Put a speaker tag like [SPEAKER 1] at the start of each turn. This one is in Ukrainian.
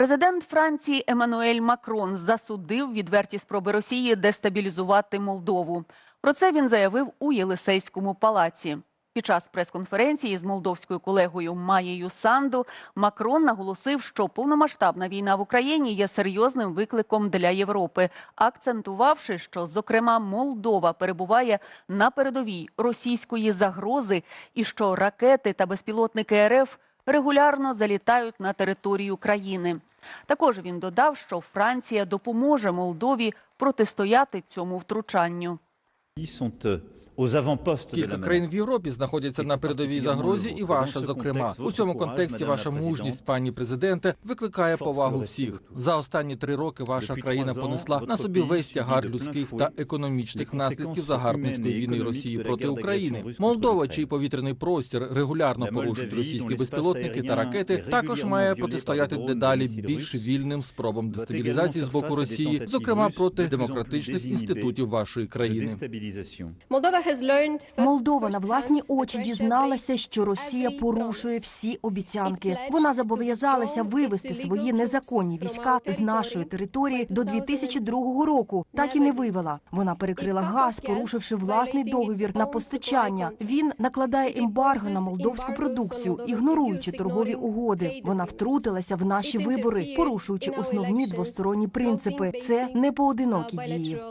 [SPEAKER 1] Президент Франції Еммануель Макрон засудив відверті спроби Росії дестабілізувати Молдову. Про це він заявив у Єлисейському палаці. Під час прес-конференції з молдовською колегою Маєю Санду Макрон наголосив, що повномасштабна війна в Україні є серйозним викликом для Європи, акцентувавши, що зокрема Молдова перебуває на передовій російської загрози і що ракети та безпілотники РФ регулярно залітають на територію країни. Також він додав, що Франція допоможе Молдові протистояти цьому втручанню.
[SPEAKER 2] Кілька країн в Європі знаходяться на передовій загрозі, і ваша, зокрема, у цьому контексті ваша мужність, пані президенте, викликає повагу всіх. За останні три роки ваша країна понесла на собі весь тягар людських та економічних наслідків загарбницької війни Росії проти України. Молдова, чий повітряний простір регулярно порушують російські безпілотники та ракети, також має протистояти дедалі більш вільним спробам дестабілізації з боку Росії, зокрема проти демократичних інститутів вашої країни.
[SPEAKER 3] Молдова на власні очі дізналася, що Росія порушує всі обіцянки. Вона зобов'язалася вивести свої незаконні війська з нашої території до 2002 року. Так і не вивела. Вона перекрила газ, порушивши власний договір на постачання. Він накладає ембарго на молдовську продукцію, ігноруючи торгові угоди. Вона втрутилася в наші вибори, порушуючи основні двосторонні принципи. Це не поодинокі дії.